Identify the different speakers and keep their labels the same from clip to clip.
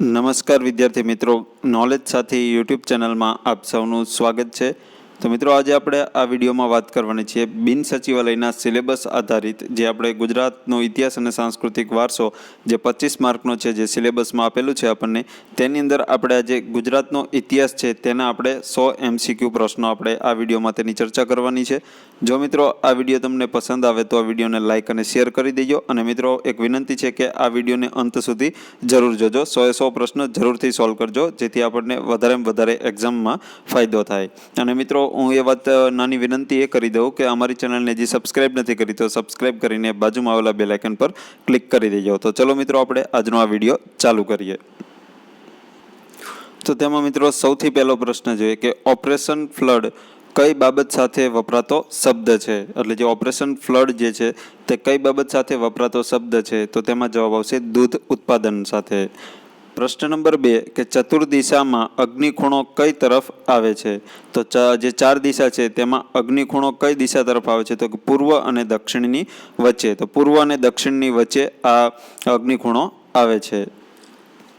Speaker 1: નમસ્કાર વિદ્યાર્થી મિત્રો. નોલેજ સાથે યુટ્યુબ ચેનલમાં આપ સૌનું સ્વાગત છે. તો મિત્રો, આજે આપણે આ વિડીયોમાં વાત કરવાની છીએ બિન સચિવાલયના સિલેબસ આધારિત જે આપણે ગુજરાતનો ઇતિહાસ અને સાંસ્કૃતિક વારસો જે પચીસ માર્કનો છે જે સિલેબસમાં આપેલું છે આપણને, તેની અંદર આપણે આજે ગુજરાતનો ઇતિહાસ છે તેના આપણે સો એમસીક્યુ પ્રશ્નો આપણે આ વિડીયોમાં તેની ચર્ચા કરવાની છે. જો મિત્રો આ વીડિયો તમને પસંદ આવે તો આ વિડીયોને લાઇક અને શેર કરી દેજો. અને મિત્રો, એક વિનંતી છે કે આ વિડીયોને અંત સુધી જરૂર જોજો. સો એ સો પ્રશ્ન જરૂરથી સોલ્વ કરજો, જેથી આપણને વધારેમાં વધારે એક્ઝામમાં ફાયદો થાય. અને મિત્રો, હું એ વાત નાની વિનંતી એ કરી દઉં કે અમારી ચેનલને હજી સબસ્ક્રાઇબ નથી કરી, તો સબસ્ક્રાઇબ કરીને બાજુમાં આવેલા બે આઇકન પર ક્લિક કરી દેજો. તો ચલો મિત્રો, આપણે આજનો આ વીડિયો ચાલુ કરીએ. તો તેમાં મિત્રો, સૌથી પહેલો પ્રશ્ન જોઈએ કે ઓપરેશન ફ્લડ કઈ બાબત સાથે વપરાતો શબ્દ છે? એટલે જે ઓપરેશન ફ્લડ જે છે, તે કઈ બાબત સાથે વપરાતો શબ્દ છે? તો તેમાં જવાબ આવશે દૂધ ઉત્પાદન સાથે. પ્રશ્ન નંબર બે, કે ચતુર્દિશામાં અગ્નિખૂણો કઈ તરફ આવે છે? તો જે ચાર દિશા છે, તેમાં અગ્નિખૂણો કઈ દિશા તરફ આવે છે? તો કે પૂર્વ અને દક્ષિણની વચ્ચે. તો પૂર્વ અને દક્ષિણની વચ્ચે આ અગ્નિખૂણો આવે છે.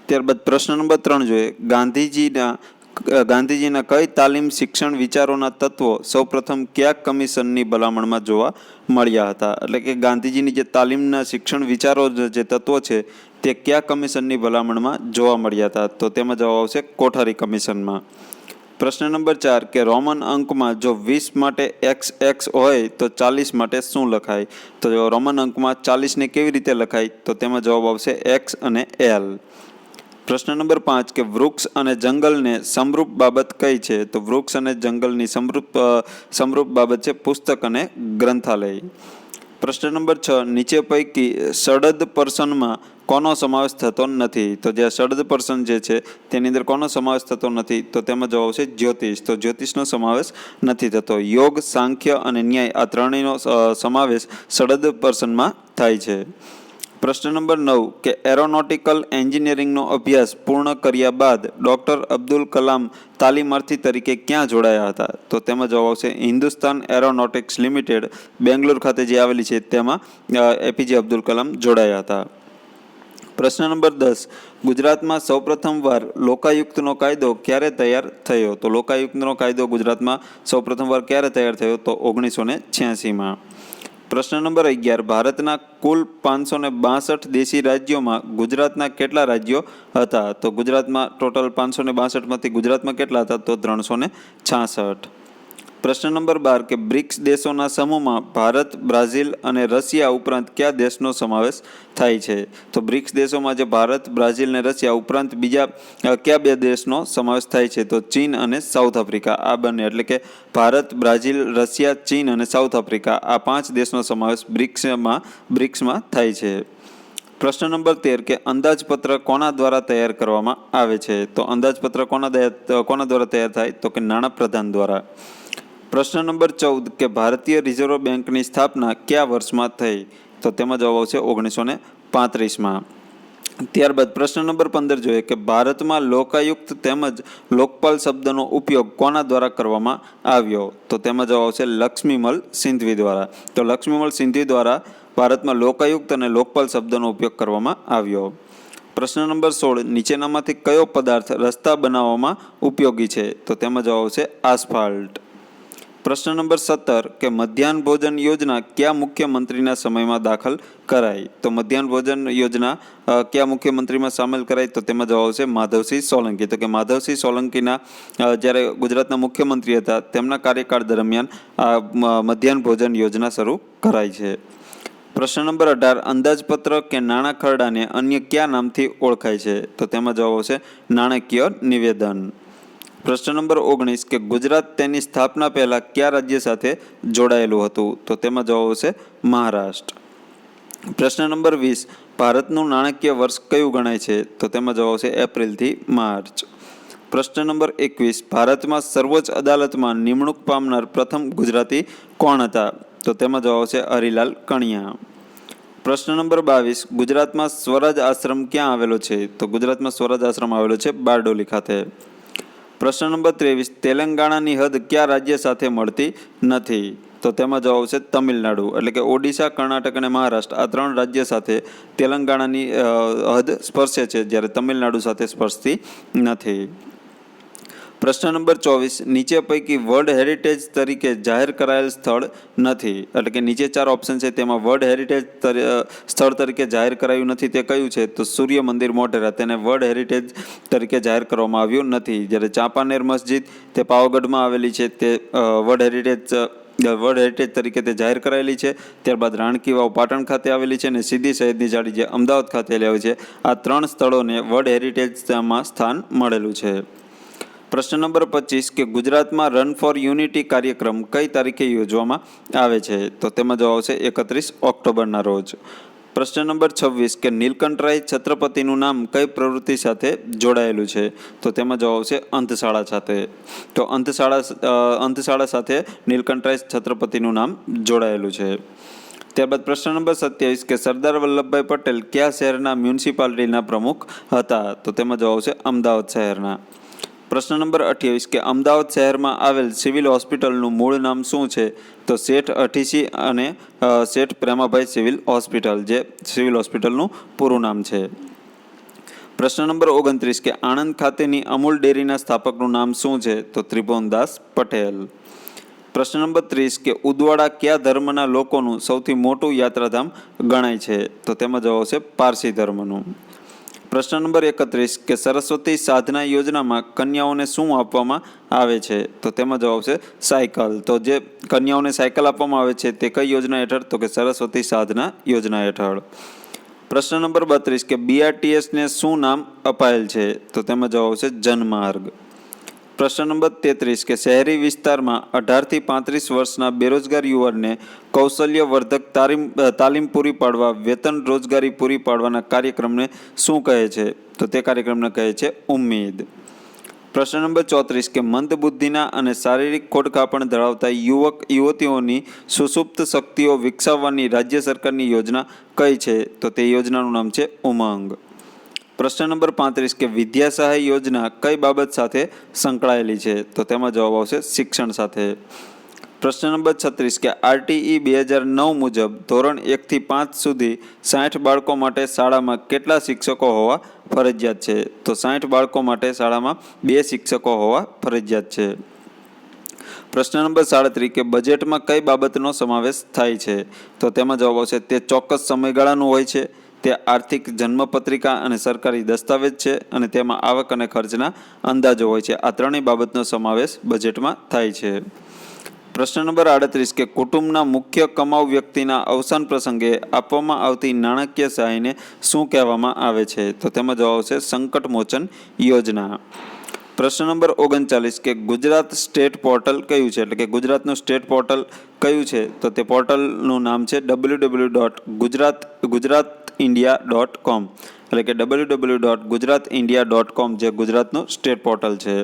Speaker 1: ત્યારબાદ પ્રશ્ન નંબર ત્રણ જોઈએ. ગાંધીજીના ગાંધીજીના કઈ તાલીમ, શિક્ષણ વિચારોના તત્વો સૌપ્રથમ કયા કમિશનની ભલામણમાં જોવા મળ્યા હતા. એટલે કે ગાંધીજીની જે તાલીમના શિક્ષણ વિચારો જે તત્વો છે, તે કયા કમિશનની ભલામણમાં જોવા મળ્યા હતા. તો તેમાં જવાબ આવશે કોઠારી કમિશનમાં. પ્રશ્ન નંબર ચાર, કે રોમન અંકમાં જો વીસ માટે એક્સ એક્સ હોય, તો ચાલીસ માટે શું લખાય? તો જો રોમન અંકમાં ચાલીસને કેવી રીતે લખાય? તો તેમાં જવાબ આવશે એક્સ અને એલ. પ્રશ્ન નંબર પાંચ કે વૃક્ષ અને જંગલને સમરૂપ બાબત કઈ છે? તો વૃક્ષ અને જંગલની સમરૂપ અ, સમરૂપ બાબત છે પુસ્તક અને ગ્રંથાલય. પ્રશ્ન નંબર છ નીચે પૈકી સડદ પર્સનમાં કોનો સમાવેશ થતો નથી? તો જે સડદ પર્સન જે છે તેની અંદર કોનો સમાવેશ થતો નથી? તો તેમાં જવાબ છે જ્યોતિષ. તો જ્યોતિષનો સમાવેશ નથી થતો. યોગ સાંખ્ય અને ન્યાય આ ત્રણેયનો સમાવેશ સડદ પર્સનમાં થાય છે. પ્રશ્ન નંબર નવ, કે એરોનોટિકલ એન્જિનિયરિંગનો અભ્યાસ પૂર્ણ કર્યા બાદ ડૉક્ટર અબ્દુલ કલામ તાલીમાર્થી તરીકે ક્યાં જોડાયા હતા? તો તેમાં જવાબ આવશે હિન્દુસ્તાન એરોનોટિક્સ લિમિટેડ, બેંગ્લોર ખાતે જે આવેલી છે તેમાં એપીજે અબ્દુલ કલામ જોડાયા હતા. પ્રશ્ન નંબર દસ, ગુજરાતમાં સૌપ્રથમવાર લોકાયુક્તનો કાયદો ક્યારે તૈયાર થયો? તો લોકાયુક્તનો કાયદો ગુજરાતમાં સૌપ્રથમવાર ક્યારે તૈયાર થયો? તો ઓગણીસો ને છ્યાસીમાં. પ્રશ્ન નંબર અગિયાર. ભારતના કુલ પાંચસો ને બાસઠ દેશી રાજ્યોમાં ગુજરાતના કેટલા રાજ્યો હતા? તો ગુજરાતમાં ટોટલ પાંચસો ને બાસઠમાંથી ગુજરાતમાં કેટલા હતા? તો ત્રણસો ને છાસઠ. પ્રશ્ન નંબર બાર કે બ્રિક્સ દેશોના સમૂહમાં ભારત, બ્રાઝિલ અને રશિયા ઉપરાંત કયા દેશનો સમાવેશ થાય છે? તો બ્રિક્સ દેશોમાં જે ભારત, બ્રાઝિલ અને રશિયા ઉપરાંત બીજા કયા બે દેશનો સમાવેશ થાય છે? તો ચીન અને સાઉથ આફ્રિકા. આ બંને એટલે કે ભારત, બ્રાઝિલ, રશિયા, ચીન અને સાઉથ આફ્રિકા. આ પાંચ દેશનો સમાવેશ બ્રિક્સમાં બ્રિક્સમાં થાય છે. પ્રશ્ન નંબર તેર કે અંદાજપત્ર કોના દ્વારા તૈયાર કરવામાં આવે છે? તો અંદાજપત્ર કોના કોના દ્વારા તૈયાર થાય? તો કે નાણાપ્રધાન દ્વારા. પ્રશ્ન નંબર ચૌદ કે ભારતીય રિઝર્વ બેંકની સ્થાપના કયા વર્ષમાં થઈ? તો તેમાં જવાબ આવશે ઓગણીસો ને પાંત્રીસમાં. ત્યારબાદ પ્રશ્ન નંબર પંદર જોઈએ કે ભારતમાં લોકાયુક્ત તેમજ લોકપાલ શબ્દનો ઉપયોગ કોના દ્વારા કરવામાં આવ્યો? તો તેમાં જવાબ આવશે લક્ષ્મીમલ સિંધવી દ્વારા. તો લક્ષ્મીમલ સિંધવી દ્વારા ભારતમાં લોકાયુક્ત અને લોકપાલ શબ્દનો ઉપયોગ કરવામાં આવ્યો. પ્રશ્ન નંબર સોળ, નીચેનામાંથી કયો પદાર્થ રસ્તા બનાવવામાં ઉપયોગી છે? તો તેમાં જવાબ આવશે આસ્ફાલ્ટ. પ્રશ્ન નંબર સત્તર, કે મધ્યાહન ભોજન યોજના કયા મુખ્યમંત્રીના સમયમાં દાખલ કરાઈ? તો મધ્યાહન ભોજન યોજના કયા મુખ્યમંત્રીમાં સામેલ કરાઈ? તો તેમાં જવાબ આવશે માધવસિંહ સોલંકી. તો કે માધવસિંહ સોલંકીના જ્યારે ગુજરાતના મુખ્યમંત્રી હતા, તેમના કાર્યકાળ દરમિયાન આ મધ્યાહન ભોજન યોજના શરૂ કરાઈ છે. પ્રશ્ન નંબર અઢાર, અંદાજપત્ર કે નાણાં ખરડાને અન્ય કયા નામથી ઓળખાય છે? તો તેમાં જવાબ આવશે નાણાકીય નિવેદન. પ્રશ્ન નંબર ઓગણીસ કે ગુજરાત તેની સ્થાપના પહેલાં કયા રાજ્ય સાથે જોડાયેલું હતું? તો તેમાં જવાબ આવશે મહારાષ્ટ્ર. પ્રશ્ન નંબર વીસ, ભારતનું નાણાકીય વર્ષ કયું ગણાય છે? તો તેમાં જવાબ આવશે એપ્રિલથી માર્ચ. પ્રશ્ન નંબર એકવીસ, ભારતમાં સર્વોચ્ચ અદાલતમાં નિમણૂક પામનાર પ્રથમ ગુજરાતી કોણ હતા? તો તેમાં જવાબ આવશે હરિલાલ કણિયા. પ્રશ્ન નંબર બાવીસ, ગુજરાતમાં સ્વરાજ આશ્રમ ક્યાં આવેલો છે? તો ગુજરાતમાં સ્વરાજ આશ્રમ આવેલો છે બારડોલી ખાતે. પ્રશ્ન નંબર ત્રેવીસ, તેલંગાણાની હદ કયા રાજ્ય સાથે મળતી નથી? તો તેમાં જવાબ આવશે તમિલનાડુ, એટલે કે ઓડિશા, કર્ણાટક અને મહારાષ્ટ્ર. આ ત્રણ રાજ્ય સાથે તેલંગાણાની હદ સ્પર્શે છે, જ્યારે તમિલનાડુ સાથે સ્પર્શતી નથી. પ્રશ્ન નંબર ચોવીસ, નીચે પૈકી વર્લ્ડ હેરિટેજ તરીકે જાહેર કરાયેલ સ્થળ નથી. એટલે કે નીચે ચાર ઓપ્શન છે, તેમાં વર્લ્ડ હેરિટેજ સ્થળ તરીકે જાહેર કરાયું નથી, તે કયું છે? તો સૂર્ય મંદિર મોટેરા તેને વર્લ્ડ હેરિટેજ તરીકે જાહેર કરવામાં આવ્યું નથી. જ્યારે ચાંપાનેર મસ્જિદ, તે પાવાગઢમાં આવેલી છે, તે વર્લ્ડ હેરિટેજ વર્લ્ડ હેરિટેજ તરીકે તે જાહેર કરાયેલી છે. ત્યારબાદ રાણકી વાવ પાટણ ખાતે આવેલી છે અને સીધી સૈયદની જાળી જે અમદાવાદ ખાતે આવેલી છે. આ ત્રણ સ્થળોને વર્લ્ડ હેરિટેજમાં સ્થાન મળેલું છે. પ્રશ્ન નંબર પચીસ કે ગુજરાતમાં રન ફોર યુનિટી કાર્યક્રમ કઈ તારીખે યોજવામાં આવે છે? તો તેમાં જવાબ આવશે એકત્રીસ ઓક્ટોબરના રોજ. પ્રશ્ન નંબર છવ્વીસ કે નીલકંઠરાય છત્રપતિનું નામ કઈ પ્રવૃત્તિ સાથે જોડાયેલું છે? તો તેમાં જવાબ આવશે અંતશાળા સાથે. તો અંતશાળા અંતશાળા સાથે નીલકંઠરાય છત્રપતિનું નામ જોડાયેલું છે. ત્યારબાદ પ્રશ્ન નંબર સત્યાવીસ કે સરદાર વલ્લભભાઈ પટેલ કયા શહેરના મ્યુનિસિપાલિટીના પ્રમુખ હતા? તો તેમાં જવાબ આવશે અમદાવાદ શહેરના. પ્રશ્ન નંબર અઠ્યાવીસ કે અમદાવાદ શહેરમાં આવેલ સિવિલ હોસ્પિટલનું મૂળ નામ શું છે? તો શેઠ અઠીસી અને શેઠ પ્રેમાભાઈ સિવિલ હોસ્પિટલ, જે સિવિલ હોસ્પિટલનું પૂરું નામ છે. પ્રશ્ન નંબર ઓગણત્રીસ કે આણંદ ખાતેની અમૂલ ડેરીના સ્થાપકનું નામ શું છે? તો ત્રિભુવનદાસ પટેલ. પ્રશ્ન નંબર ત્રીસ કે ઉદવાડા કયા ધર્મના લોકોનું સૌથી મોટું યાત્રાધામ ગણાય છે? તો તેમાં જવાબ છે પારસી ધર્મનું. પ્રશ્ન નંબર એકત્રીસ કે સરસ્વતી સાધના યોજનામાં કન્યાઓને શું આપવામાં આવે છે? તો તેમાં જવાબ આવશે સાયકલ. તો જે કન્યાઓને સાયકલ આપવામાં આવે છે તે કઈ યોજના હેઠળ? તો કે સરસ્વતી સાધના યોજના હેઠળ. પ્રશ્ન નંબર બત્રીસ કે બીઆરટીએસને શું નામ અપાયેલ છે? તો તેમાં જવાબ આવશે જનમાર્ગ. પ્રશ્ન નંબર તેત્રીસ કે શહેરી વિસ્તારમાં અઢારથી પાંત્રીસ વર્ષના બેરોજગાર યુવાનને કૌશલ્યવર્ધક તાલીમ તાલીમ પૂરી પાડવા, વેતન રોજગારી પૂરી પાડવાના કાર્યક્રમને શું કહે છે? તો તે કાર્યક્રમને કહે છે ઉમ્મીદ. પ્રશ્ન નંબર ચોત્રીસ કે મંદ બુદ્ધિના અને શારીરિક ખોડખાપણ ધરાવતા યુવક, યુવતીઓની સુસુપ્ત શક્તિઓ વિકસાવવાની રાજ્ય સરકારની યોજના કઈ છે? તો તે યોજનાનું નામ છે ઉમંગ. પ્રશ્ન નંબર પાંત્રીસ કે વિદ્યા સહાય યોજના કઈ બાબત સાથે સંકળાયેલી છે? તો તેમાં જવાબ આવશે શિક્ષણ સાથે. પ્રશ્ન નંબર છત્રીસ કે આરટીઈ બે હજાર નવ મુજબ ધોરણ એકથી પાંચ સુધી સાઠ બાળકો માટે શાળામાં કેટલા શિક્ષકો હોવા ફરજિયાત છે? તો સાઠ બાળકો માટે શાળામાં બે શિક્ષકો હોવા ફરજિયાત છે. પ્રશ્ન નંબર સાડત્રીસ કે બજેટમાં કઈ બાબતનો સમાવેશ થાય છે? તો તેમાં જવાબ આવશે તે ચોક્કસ સમયગાળાનું હોય છે. તે આર્થિક જન્મપત્રિકા અને સરકારી દસ્તાવેજ છે અને તેમાં આવક અને ખર્ચના અંદાજો હોય છે. આ ત્રણેય બાબતનો સમાવેશ બજેટમાં થાય છે. પ્રશ્ન નંબર આડત્રીસ કે કુટુંબના મુખ્ય કમાઉ વ્યક્તિના અવસાન પ્રસંગે આપવામાં આવતી નાણાકીય સહાયને શું કહેવામાં આવે છે? તો તેમાં જવાબ આવશે સંકટ મોચન યોજના. પ્રશ્ન નંબર ઓગણચાલીસ કે ગુજરાત સ્ટેટ પોર્ટલ કયું છે? એટલે કે ગુજરાતનું સ્ટેટ પોર્ટલ કયું છે? તો તે પોર્ટલનું નામ છે W W dot Gujarat Gujarat India dot com એટલે કે W W dot Gujarat India dot com જે ગુજરાતનું સ્ટેટ પોર્ટલ છે.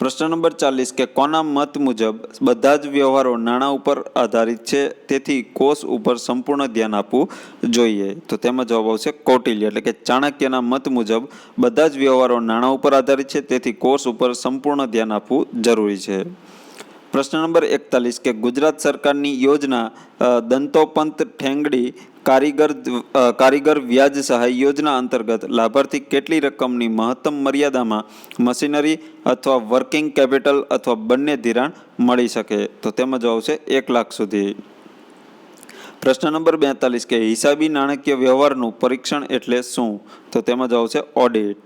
Speaker 1: પ્રશ્ન નંબર ચાલીસ કે કોના મત મુજબ બધા જ વ્યવહારો નાણાં ઉપર આધારિત છે, તેથી કોષ ઉપર સંપૂર્ણ ધ્યાન આપવું જોઈએ. તો તેમાં જવાબ આવશે કૌટિલ્ય, એટલે કે ચાણક્યના મત મુજબ બધા જ વ્યવહારો નાણાં ઉપર આધારિત છે, તેથી કોષ ઉપર સંપૂર્ણ ધ્યાન આપવું જરૂરી છે. પ્રશ્ન નંબર એકતાલીસ કે ગુજરાત સરકારની યોજના દંતોપંત ઠેંગડી કારીગર કારીગર વ્યાજ સહાય યોજના અંતર્ગત લાભાર્થી કેટલી રકમની મહત્તમ મર્યાદામાં મશીનરી અથવા વર્કિંગ કેપિટલ અથવા બંને ધિરાણ મળી શકે? તો તેમાં જવાબ આવશે એક લાખ સુધી. પ્રશ્ન નંબર બેતાલીસ કે હિસાબી નાણાકીય વ્યવહારનું પરીક્ષણ એટલે શું? તો તેમાં જવાબ આવશે ઓડિટ.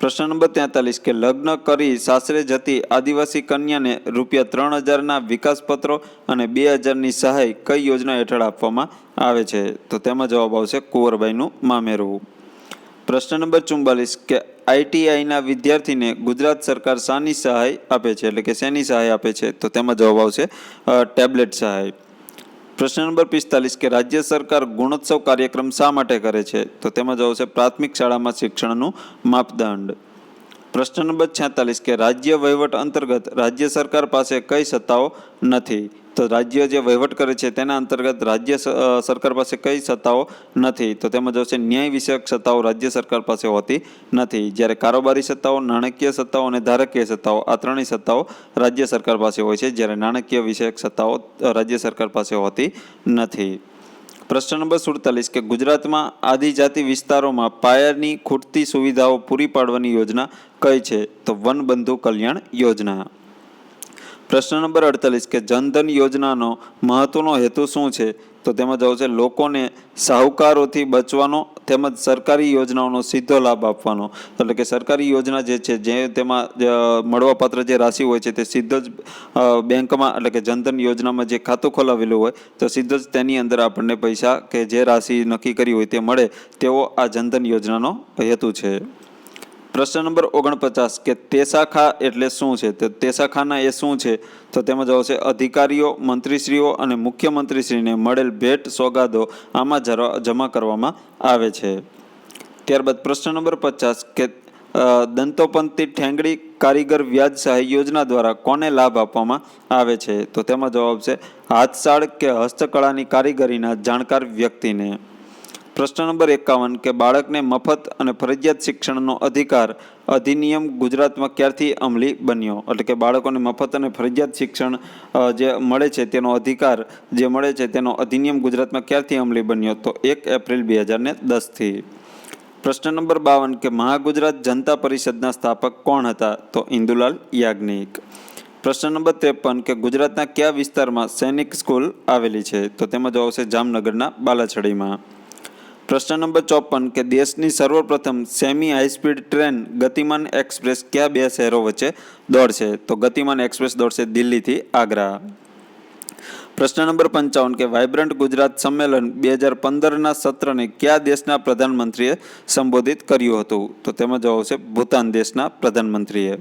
Speaker 1: પ્રશ્ન નંબર તેતાલીસ કે લગ્ન કરી સાસરે જતી આદિવાસી કન્યાને રૂપિયા ત્રણ હજારના વિકાસપત્રો અને બે હજારની સહાય કઈ યોજના હેઠળ આપવામાં આવે છે. તો તેમાં જવાબ આવશે કુંવરબાઈનું મામેરવું પ્રશ્ન નંબર ચુમ્બાલીસ કે આઈટીઆઈના વિદ્યાર્થીને ગુજરાત સરકાર શાની સહાય આપે છે? એટલે કે શેની સહાય આપે છે? તો તેમાં જવાબ આવશે ટેબ્લેટ સહાય. પ્રશ્ન નંબર પિસ્તાલીસ કે રાજ્ય સરકાર ગુણોત્સવ કાર્યક્રમ શા માટે કરે છે? તો તેમાં જવાબ છે પ્રાથમિક શાળામાં શિક્ષણનું માપદંડ. પ્રશ્ન નંબર છેતાલીસ કે રાજ્ય વહીવટ અંતર્ગત રાજ્ય સરકાર પાસે કઈ સત્તાઓ નથી? તો રાજ્ય જે વહીવટ કરે છે તેના અંતર્ગત રાજ્ય સરકાર પાસે કઈ સત્તાઓ નથી. તો તેમાં જવાબ ન્યાય વિષયક સત્તાઓ રાજ્ય સરકાર પાસે હોતી નથી. જ્યારે કારોબારી સત્તાઓ, નાણાકીય સત્તાઓ અને ધારકીય સત્તાઓ, આ ત્રણેય સત્તાઓ રાજ્ય સરકાર પાસે હોય છે. જ્યારે નાણાકીય વિષયક સત્તાઓ રાજ્ય સરકાર પાસે હોતી નથી. પ્રશ્ન નંબર સુડતાલીસ, કે ગુજરાતમાં આદિજાતિ વિસ્તારોમાં પાયાની ખૂટતી સુવિધાઓ પૂરી પાડવાની યોજના કઈ છે? તો વનબંધુ કલ્યાણ યોજના. પ્રશ્ન નંબર અડતાલીસ કે જનધન યોજનાનો મહત્વનો હેતુ શું છે? તો તેમાં જવાબ છે લોકોને સાહુકારોથી બચવાનો તેમજ સરકારી યોજનાઓનો સીધો લાભ આપવાનો. એટલે કે સરકારી યોજના જે છે, જે તેમાં મળવાપાત્ર જે રાશિ હોય છે તે સીધો જ બેંકમાં એટલે કે જનધન યોજનામાં જે ખાતું ખોલાવેલું હોય તો સીધો જ તેની અંદર આપણને પૈસા કે જે રાશિ નક્કી કરી હોય તે મળે તેવો આ જનધન યોજનાનો હેતુ છે. પ્રશ્ન નંબર ઓગણપચાસ કે તેસાખા એટલે શું છે? તો તેસાખાના એ શું છે? તો તેમાં જવાબ છે અધિકારીઓ, મંત્રીશ્રીઓ અને મુખ્યમંત્રીશ્રીને મળેલ ભેટ સોગાદો આમાં જમા કરવામાં આવે છે. ત્યારબાદ પ્રશ્ન નંબર પચાસ કે દંતોપંથી ઠેંગડી કારીગર વ્યાજ સહાય યોજના દ્વારા કોને લાભ આપવામાં આવે છે? તો તેમાં જવાબ છે હાથસાળ કે હસ્તકળાની કારીગરીના જાણકાર વ્યક્તિને. પ્રશ્ન નંબર એકાવન કે બાળકને મફત અને ફરજિયાત શિક્ષણનો અધિકાર અધિનિયમ ગુજરાતમાં ક્યારથી અમલી બન્યો? એટલે કે બાળકોને મફત અને ફરજિયાત શિક્ષણ જે મળે છે તેનો અધિકાર જે મળે છે તેનો અધિનિયમ ગુજરાતમાં ક્યારથી અમલી બન્યો? તો એક એપ્રિલ બે હજાર ને દસથી. પ્રશ્ન નંબર બાવન કે મહાગુજરાત જનતા પરિષદના સ્થાપક કોણ હતા? તો ઇન્દુલાલ યાજ્ઞિક. પ્રશ્ન નંબર ત્રેપન કે ગુજરાતના કયા વિસ્તારમાં સૈનિક સ્કૂલ આવેલી છે? તો તેમાં જવાબ આવશે જામનગરના બાલાછડીમાં. પ્રશ્ન નંબર ચોપન કે દેશની સર્વપ્રથમ semi high speed train Gatimaan Express કયા બે શહેરો વચ્ચે દોડશે તો ગતિમાન એક્સપ્રેસ દોડશે દિલ્હીથી આગ્રા. પ્રશ્ન નંબર પંચાવન કે વાઇબ્રન્ટ ગુજરાત સંમેલન બે હજાર પંદરના સત્રને કયા દેશના પ્રધાનમંત્રીએ સંબોધિત કર્યું હતું? તો તેમાં જવાબ છે ભૂતાન દેશના પ્રધાનમંત્રીએ.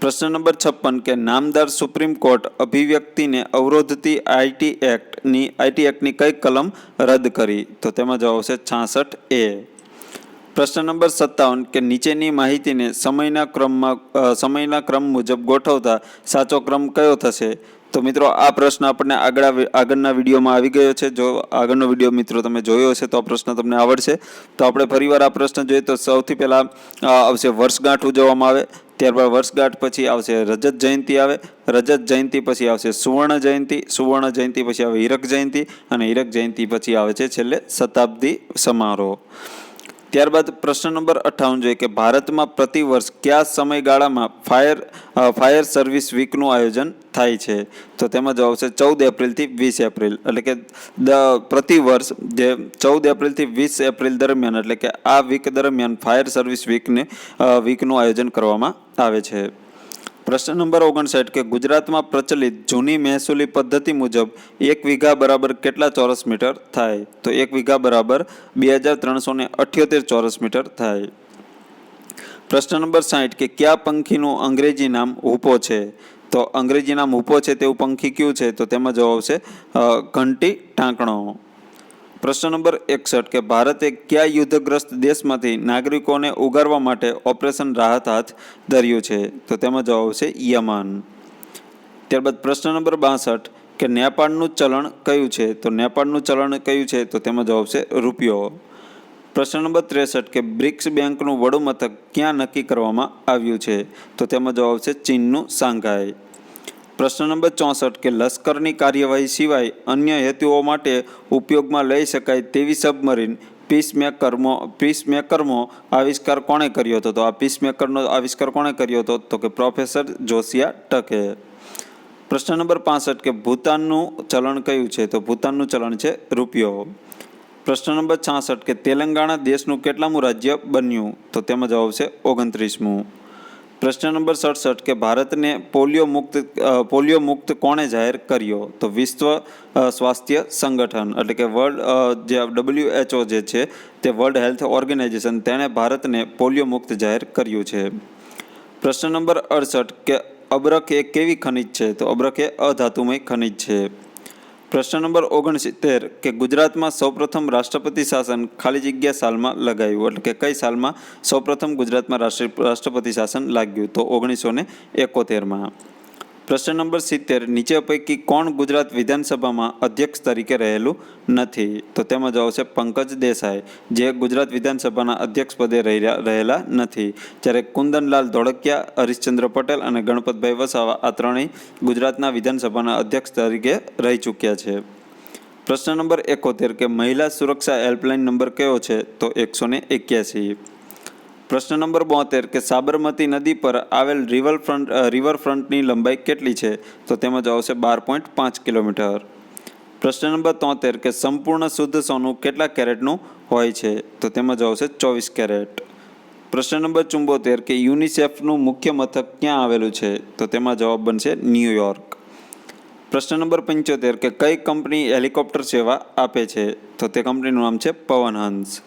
Speaker 1: પ્રશ્ન નંબર છપ્પન કે નામદાર સુપ્રીમ કોર્ટ અભિવ્યક્તિને અવરોધતી આઈટી એક્ટની આઈટી એક્ટની કઈ કલમ રદ કરી? તો તેમાં જવાબ આવશે છાસઠ એ. પ્રશ્ન નંબર સત્તાવન કે નીચેની માહિતીને સમયના ક્રમમાં સમયના ક્રમ મુજબ ગોઠવતા સાચો ક્રમ કયો થશે? તો મિત્રો, આ પ્રશ્ન આપણને આગળ આગળના વિડીયોમાં આવી ગયો છે. જો આગળનો વીડિયો મિત્રો તમે જોયો હશે, તો આ પ્રશ્ન તમને આવડશે. તો આપણે ફરીવાર આ પ્રશ્ન જોઈએ તો સૌથી પહેલાં આવશે વર્ષગાંઠ ઉજવવામાં આવે. ત્યારબાદ વર્ષગાંઠ પછી આવશે રજત જયંતિ આવે, રજત જયંતિ પછી આવશે સુવર્ણ જયંતિ સુવર્ણ જયંતિ પછી આવે હીરક જયંતિ અને હીરક જયંતિ પછી આવે છે છેલ્લે શતાબ્દી સમારોહ. ત્યારબાદ પ્રશ્ન નંબર અઠ્ઠાવન જોઈએ કે ભારતમાં પ્રતિ વર્ષ કયા સમયગાળામાં ફાયર ફાયર સર્વિસ વીકનું આયોજન થાય છે? તો તેમાં જવાબ છે ચૌદ એપ્રિલથી વીસ એપ્રિલ. એટલે કે પ્રતિ વર્ષ જે ચૌદ એપ્રિલથી વીસ એપ્રિલ દરમિયાન, એટલે કે આ વીક દરમિયાન ફાયર સર્વિસ વીકને વીકનું આયોજન કરવામાં આવે છે. પ્રશ્ન નંબર ઓગણસાઠ કે ગુજરાતમાં પ્રચલિત જૂની મહેસૂલી પદ્ધતિ મુજબ એક વીઘા બરાબર કેટલા ચોરસ મીટર થાય? તો એક વીઘા બરાબર બે હજાર ત્રણસો ને અઠ્યોતેર ચોરસ મીટર થાય. પ્રશ્ન નંબર સાઠ કે કયા પંખીનું અંગ્રેજી નામ હુપો છે? તો અંગ્રેજી નામ હુપો છે તેવું પંખી કયું છે? તો તેમાં જવાબ છે ઘંટી ટાંકણો પ્રશ્ન નંબર એકસઠ કે ભારતે કયા યુદ્ધગ્રસ્ત દેશમાંથી નાગરિકોને ઉગારવા માટે ઓપરેશન રાહત હાથ ધર્યું છે? તો તેમાં જવાબ છે યમન. ત્યારબાદ પ્રશ્ન નંબર બાસઠ કે નેપાળનું ચલણ કયું છે? તો નેપાળનું ચલણ કયું છે? તો તેમાં જવાબ છે રૂપિયો. પ્રશ્ન નંબર ત્રેસઠ કે બ્રિક્સ બેંકનું વડું મથક ક્યાં નક્કી કરવામાં આવ્યું છે? તો તેમાં જવાબ છે ચીનનું સાંઘાઈ પ્રશ્ન નંબર ચોસઠ કે લશ્કરની કાર્યવાહી સિવાય અન્ય હેતુઓ માટે ઉપયોગમાં લઈ શકાય તેવી સબમરીન પીસ મેકરમો પીસ મેકરમો આવિષ્કાર કોણે કર્યો હતો? તો આ પીસ મેકરનો આવિષ્કાર કોણે કર્યો હતો? તો કે પ્રોફેસર જોશિયા ટકે. પ્રશ્ન નંબર પાસઠ કે ભૂતાનનું ચલણ કયું છે? તો ભૂતાનનું ચલણ છે રૂપિયો. પ્રશ્ન નંબર છાસઠ કે તેલંગાણા દેશનું કેટલામું રાજ્ય બન્યું? તો તેમાં જવાબ છે ઓગણત્રીસમું. પ્રશ્ન નંબર સડસઠ કે ભારતને પોલિયો મુક્ત પોલિયો મુક્ત કોણે જાહેર કર્યો? તો વિશ્વ સ્વાસ્થ્ય સંગઠન એટલે કે વર્લ્ડ જે ડબલ્યુએચઓ જે છે, તે વર્લ્ડ હેલ્થ ઓર્ગેનાઇઝેશન, તેણે ભારતને પોલિયો મુક્ત જાહેર કર્યું છે. પ્રશ્ન નંબર અડસઠ કે અબરખ એ કેવી ખનિજ છે? તો અબરખ એ અધાતુમય ખનિજ છે. પ્રશ્ન નંબર ઓગણસિત્તેર, કે ગુજરાતમાં સૌપ્રથમ રાષ્ટ્રપતિ શાસન ખાલી જગ્યા સાલમાં લગાવ્યું એટલે કે કઈ સાલમાં સૌપ્રથમ ગુજરાતમાં રાષ્ટ્રપતિ શાસન લાગ્યું? તો ઓગણીસો ને એકોતેરમાં. પ્રશ્ન નંબર સિત્તેર, નીચે પૈકી કોણ ગુજરાત વિધાનસભામાં અધ્યક્ષ તરીકે રહેલું નથી? તો તેમાં જવાબ છે પંકજ દેસાઈ, જે ગુજરાત વિધાનસભાના અધ્યક્ષ પદે રહેલા નથી. જ્યારે કુંદનલાલ ધોળકિયા, હરીશચંદ્ર પટેલ અને ગણપતભાઈ વસાવા આ ત્રણેય ગુજરાતના વિધાનસભાના અધ્યક્ષ તરીકે રહી ચૂક્યા છે. પ્રશ્ન નંબર એકોતેર, કે મહિલા સુરક્ષા હેલ્પલાઇન નંબર કયો છે? તો એકસો ને એક્યાસી. પ્રશ્ન નંબર બોતેર, કે સાબરમતી નદી પર આવેલ રિવરફ્રન્ટ રિવરફ્રન્ટની લંબાઈ કેટલી છે? તો તેમાં જવાબ છે બાર પોઈન્ટ પાંચ કિલોમીટર. પ્રશ્ન નંબર તોતેર, કે સંપૂર્ણ શુદ્ધ સોનું કેટલા કેરેટનું હોય છે? તો તેમાં જવાબ છે ચોવીસ કેરેટ. પ્રશ્ન નંબર ચુંબોતેર, કે યુનિસેફનું મુખ્ય મથક ક્યાં આવેલું છે? તો તેમાં જવાબ બનશે ન્યૂયોર્ક પ્રશ્ન નંબર પંચોતેર, કે કઈ કંપની હેલિકોપ્ટર સેવા આપે છે? તો તે કંપનીનું નામ છે પવનહંસ.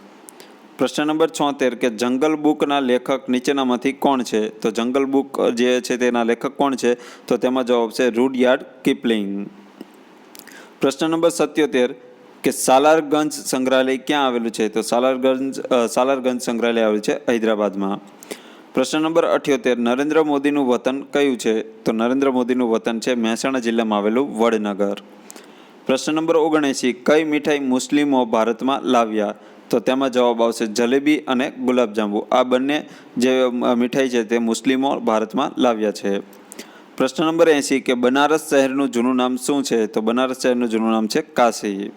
Speaker 1: પ્રશ્ન નંબર છોતેર કે જંગલ બુકના લેખક નીચેનામાંથી કોણ છે? તો જંગલ બુક જે છે તેના લેખક કોણ છે? તો તેમાં જવાબ છે રૂડયાર્ડ કિપલિંગ. પ્રશ્ન નંબર સત્યોતેર કે સાલારગંજ સંગ્રહાલય ક્યાં આવેલું છે? તો સાલારગંજ સાલારગંજ સંગ્રહાલય આવેલું છે હૈદરાબાદમાં. પ્રશ્ન નંબર અઠ્યોતેર, નરેન્દ્ર મોદીનું વતન કયું છે? તો નરેન્દ્ર મોદીનું વતન છે મહેસાણા જિલ્લામાં આવેલું વડનગર. પ્રશ્ન નંબર ઓગણએંસી, કઈ મીઠાઈ મુસ્લિમો ભારતમાં લાવ્યા? તો તેમાં જવાબ આવશે જલેબી અને ગુલાબજાંબુ. આ બંને જે મીઠાઈ છે તે મુસ્લિમો ભારતમાં લાવ્યા છે. પ્રશ્ન નંબર એંસી કે બનારસ શહેરનું જૂનું નામ શું છે? તો બનારસ શહેરનું જૂનું નામ છે કાશી.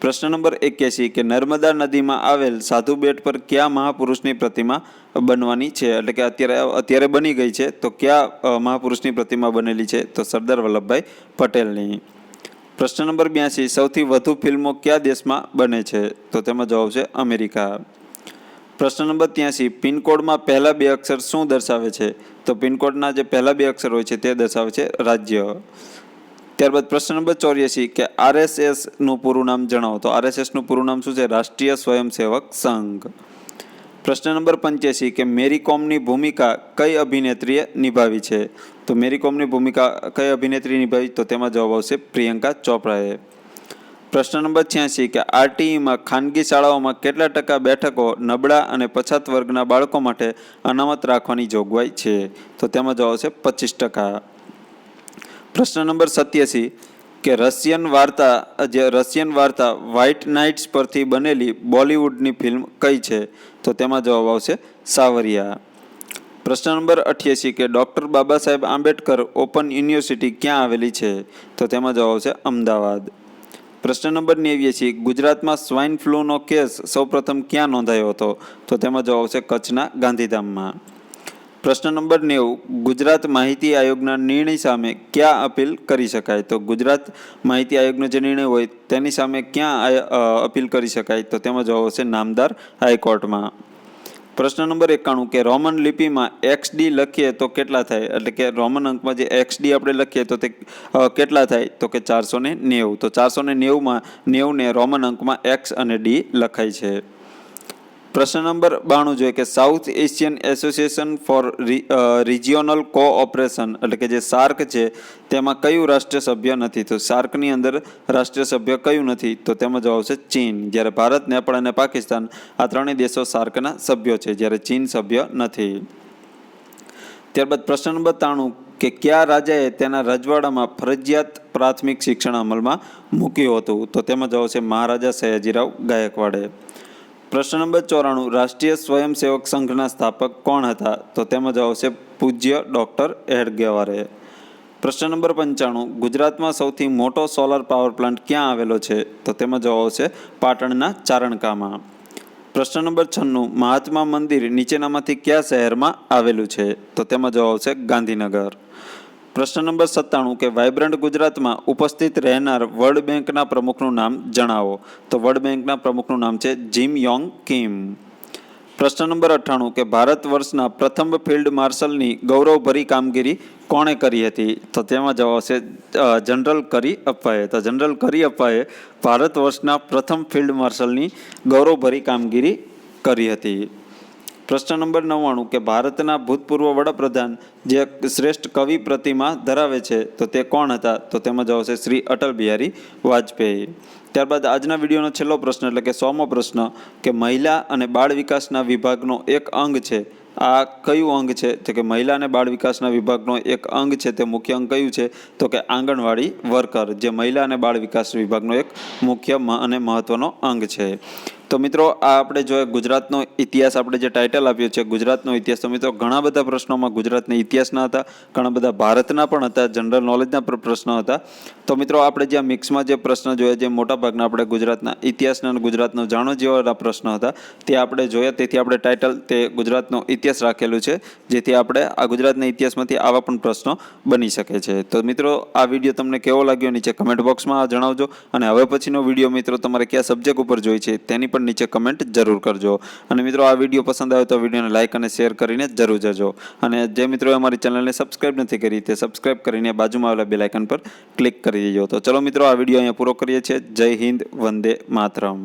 Speaker 1: પ્રશ્ન નંબર એક્યાસી કે નર્મદા નદીમાં આવેલ સાધુ બેટ પર કયા મહાપુરુષની પ્રતિમા બનવાની છે? એટલે કે અત્યારે અત્યારે બની ગઈ છે. તો કયા મહાપુરુષની પ્રતિમા બનેલી છે? તો સરદાર વલ્લભભાઈ પટેલની. પ્રશ્ન નંબર બ્યાસી, સૌથી વધુ ફિલ્મો કયા દેશમાં બને છે? તો તેમાં જવાબ છે અમેરિકા. પ્રશ્ન નંબર ત્યાંસી, પિનકોડમાં પહેલા બે અક્ષર શું દર્શાવે છે? તો પિનકોડના જે પહેલા બે અક્ષર હોય છે તે દર્શાવે છે રાજ્ય. ત્યારબાદ પ્રશ્ન નંબર ચોર્યાસી, કે આરએસએસનું પૂરું નામ જણાવો. તો આરએસએસનું પૂરું નામ શું છે? રાષ્ટ્રીય સ્વયંસેવક સંઘ. પ્રશ્ન નંબર પંચ્યાસી કે મેરી કોમની ભૂમિકા કઈ અભિનેત્રીએ નિભાવી છે? તો મેરી કોમની ભૂમિકા કઈ અભિનેત્રી નિભાવી? તો તેમાં જવાબ આવશે પ્રિયંકા ચોપરાએ. પ્રશ્ન નંબર છ્યાસી કે આરટીઈમાં ખાનગી શાળાઓમાં કેટલા ટકા બેઠકો નબળા અને પછાત વર્ગના બાળકો માટે અનામત રાખવાની જોગવાઈ છે? તો તેમાં જવાબ આવશે પચીસ ટકા. પ્રશ્ન નંબર સત્યાસી કે રશિયન વાર્તા, જે રશિયન વાર્તા વ્હાઇટ નાઇટ્સ પરથી બનેલી બોલિવૂડની ફિલ્મ કઈ છે? તો તેમાં જવાબ આવશે સાવરિયા. પ્રશ્ન નંબર અઠ્યાસી કે doctor Baba Saheb Ambedkar open university ક્યાં આવેલી છે? તો તેમાં જવાબ આવશે અમદાવાદ. પ્રશ્ન નંબર નેવ્યાસી, ગુજરાતમાં સ્વાઇન ફ્લૂનો કેસ સૌપ્રથમ ક્યાં નોંધાયો હતો? તો તેમાં જવાબ આવશે કચ્છના ગાંધીધામમાં. પ્રશ્ન નંબર નેવું, ગુજરાત માહિતી આયોગના નિર્ણય સામે ક્યાં અપીલ કરી શકાય? તો ગુજરાત માહિતી આયોગનો જે નિર્ણય હોય, તેની સામે ક્યાં અપીલ કરી શકાય? તો તેમાં જવાબ આવશે નામદાર હાઈકોર્ટમાં. પ્રશ્ન નંબર એકાણું, કે રોમન લિપિમાં એક્સ ડી લખીએ તો કેટલા થાય? એટલે કે રોમન અંકમાં જે એક્સ ડી આપણે લખીએ તો તે કેટલા થાય? તો કે ચારસો ને નેવું. તો ચારસો ને નેવુંમાં નેવુંને રોમન અંકમાં એક્સ અને ડી લખાય છે. પ્રશ્ન નંબર બાણું જોઈએ કે South Asian Association for Regional Cooperation એટલે કે જે સાર્ક છે, તેમાં કયું રાષ્ટ્ર સભ્ય નથી? તો સાર્કની અંદર રાષ્ટ્રીય સભ્ય કયું નથી? તો તેમાં જવાબ છે ચીન. જ્યારે ભારત, નેપાળ અને પાકિસ્તાન આ ત્રણેય દેશો સાર્કના સભ્યો છે, જ્યારે ચીન સભ્ય નથી. ત્યારબાદ પ્રશ્ન નંબર ત્રાણું કે કયા રાજાએ તેના રજવાડામાં ફરજિયાત પ્રાથમિક શિક્ષણ અમલમાં મૂક્યું હતું? તો તેમાં જવાબ છે મહારાજા સયાજીરાવ ગાયકવાડે. પ્રશ્ન નંબર ચોરાણું, રાષ્ટ્રીય સ્વયંસેવક સંઘના સ્થાપક કોણ હતા? તો તેમાં જવાબ છે પૂજ્ય ડૉક્ટર એડગેવારે પ્રશ્ન નંબર પંચાણું, ગુજરાતમાં સૌથી મોટો સોલર પાવર પ્લાન્ટ ક્યાં આવેલો છે? તો તેમાં જવાબ આવશે પાટણના ચારણકામાં. પ્રશ્ન નંબર છન્નું, મહાત્મા મંદિર નીચેનામાંથી કયા શહેરમાં આવેલું છે? તો તેમાં જવાબ આવશે ગાંધીનગર. પ્રશ્ન નંબર સત્તાણું કે વાઇબ્રન્ટ ગુજરાતમાં ઉપસ્થિત રહેનાર વર્લ્ડ બેંકના પ્રમુખનું નામ જણાવો. તો વર્લ્ડ બેંકના પ્રમુખનું નામ છે જીમ યોંગ કિમ. પ્રશ્ન નંબર અઠ્ઠાણું કે ભારત વર્ષના પ્રથમ ફિલ્ડ માર્શલની ગૌરવભરી કામગીરી કોણે કરી હતી? તો તેમાં જવાબ છે જનરલ કરી અપ્પાએ. તો જનરલ કરી અપ્પાએ ભારત વર્ષના પ્રથમ ફિલ્ડ માર્શલની ગૌરવભરી કામગીરી કરી હતી. પ્રશ્ન નંબર નવ્વાણું કે ભારતના ભૂતપૂર્વ વડાપ્રધાન જે શ્રેષ્ઠ કવિ પ્રતિમા ધરાવે છે, તો તે કોણ હતા? તો તેમાં જવાબ છે શ્રી અટલ બિહારી વાજપેયી. ત્યારબાદ આજના વિડીયોનો છેલ્લો પ્રશ્ન એટલે કે સોમો પ્રશ્ન કે મહિલા અને બાળ વિકાસના વિભાગનો એક અંગ છે. આ કયું અંગ છે? તો કે મહિલા અને બાળ વિકાસના વિભાગનો એક અંગ છે. તે મુખ્ય અંગ કયું છે? તો કે આંગણવાડી વર્કર, જે મહિલા અને બાળ વિકાસ વિભાગનો એક મુખ્ય અને મહત્વનો અંગ છે. તો મિત્રો, આ આપણે જો ગુજરાતનો ઇતિહાસ, આપણે જે ટાઇટલ આપ્યો છે, ગુજરાતનો ઇતિહાસ, તો મિત્રો, ઘણા બધા પ્રશ્નોમાં ગુજરાતના ઇતિહાસના હતા, ઘણા બધા ભારતના પણ હતા જનરલ નોલેજના પણ પ્રશ્નો હતા. તો મિત્રો, આપણે જ્યાં મિક્સમાં જે પ્રશ્ન જોયા, જે મોટાભાગના આપણે ગુજરાતના ઇતિહાસના અને ગુજરાતનો જાણો જેવા પ્રશ્નો હતા, તે આપણે જોયા. તેથી આપણે ટાઇટલ તે ગુજરાતનો ઇતિહાસ રાખેલું છે, જેથી આપણે આ ગુજરાતના ઇતિહાસમાંથી આવા પણ પ્રશ્નો બની શકે છે. તો મિત્રો, આ વીડિયો તમને કેવો લાગ્યો, નીચે કમેન્ટ બોક્સમાં જણાવજો. અને હવે પછીનો વીડિયો મિત્રો, તમારે કયા સબ્જેક્ટ ઉપર જોઈ છે, તેની પણ નીચે કમેન્ટ જરૂર કરજો. અને મિત્રો, આ વીડિયો પસંદ આવે તો વિડીયોને લાઇક અને શેર કરીને જરૂર જજો. અને જે મિત્રોએ અમારી ચેનલને સબસ્ક્રાઇબ નથી કરી, તે સબસ્ક્રાઇબ કરીને બાજુમાં આવેલા બેલ આઇકન પર ક્લિક કરી દેજો. તો ચલો મિત્રો, આ વીડિયો અહીંયા પૂરો કરીએ છીએ. જય હિન્દ, વંદે માતરમ.